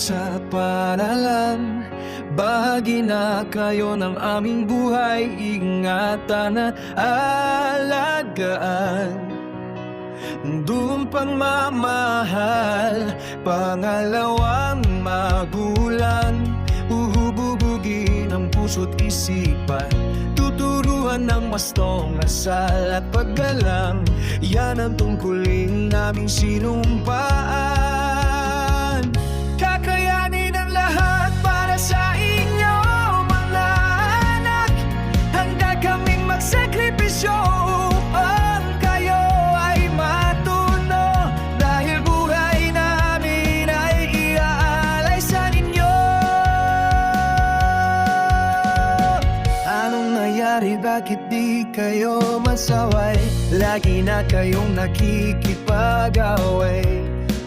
sa paralan Bahagi na kayo ng aming buhay Ingatan at alagaan. Doon pang mamahal Pangalawang magulang. Uhububugin ang puso't isipan. Tuturuan ng mastong asal at paggalang. Yan ang tungkulin naming sinumpaan di kayo masaway? Lagi na kayong nakikipag-away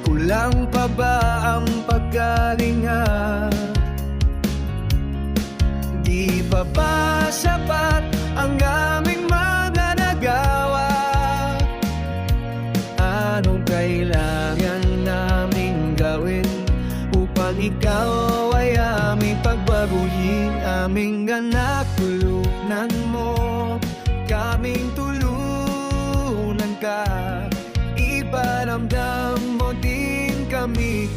Kulang pa ba ang pagkalinga? Di pa ba sapat ang aming mga nagawa? Anong kailangan naming gawin Upang ikaw ay aming pagbaguhin Aming anak, tulunan mo Kaming tulunan ka. Iparamdam mo din kami